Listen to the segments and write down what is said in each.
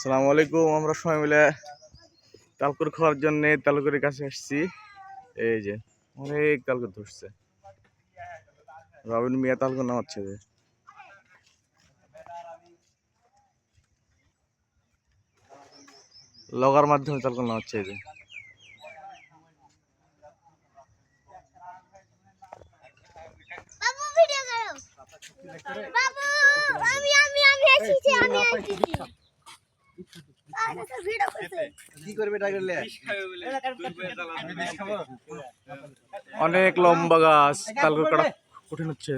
সালাম আলাইকুম, আমরা সবাই মিলে তালকুর খাওয়ার জন্য তালকুরের কাছে আসছি। এই যে, অনেক তালকুর ধরছে। রবিন মিয়া তালকুর নাম হচ্ছে যে। লগার মাধ্যমে তালকুর নাম হচ্ছে এই যে। বাবু আমি আমি আমি এসেছি আমি এসেছি অনেক লম্বা গাছ তালকুর কাটা কঠিন হচ্ছে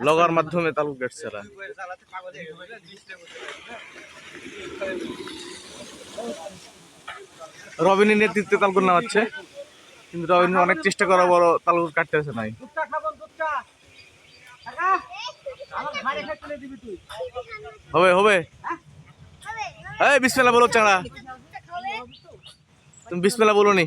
লগার মাধ্যমে তালকুর কাটছে এরা। রবিনের নেতৃত্বে তালকুর নামাচ্ছে। কিন্তু রবিন অনেক চেষ্টা করা বড় তালকুর কাটতে আছে নাই। হবে হবে। এই বিসমেলা বলো চাঁড়া তুমি বিসমেলা বলো নি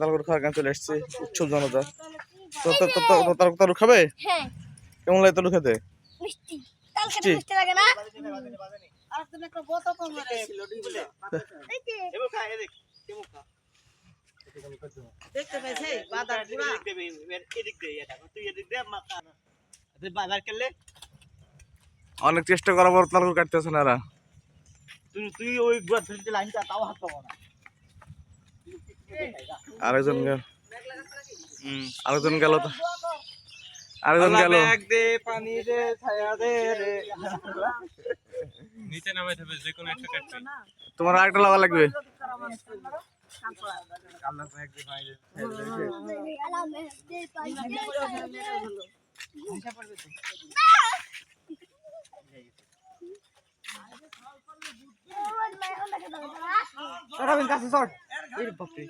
তালকুর খাওয়ার চলে এসছে উৎসব জনতা। তালুক তালুক খাবে? হ্যাঁ। কেমন লাগে তালুক খেতে? মিষ্টি। কাল মিষ্টি? খেতে মিষ্টি। লাগে না? আর তুমি একটা বোতল কম রে ছিল ডিবলে এই যে। এবো খা এদিক কেমন খা দেখতে পেয়েছে? বাদাম পুরা। এদিক দে এটা তুই এদিক দে মা তুই বাজার করলে? অনেক চেষ্টা করার পর তালকুর কাটতেছে না তুই তুই ওই লাইনটা তাও হাত পাবো না। আরেকজন আরেকজন গেল তো। আরেকজন গেল। পানি দে ছায়া দে রে। নিচে নামাইতে হবে যে কোনো একটা কাটতে তোমার আরেকটা লাগা লাগবে। কাছে এই বাপরে।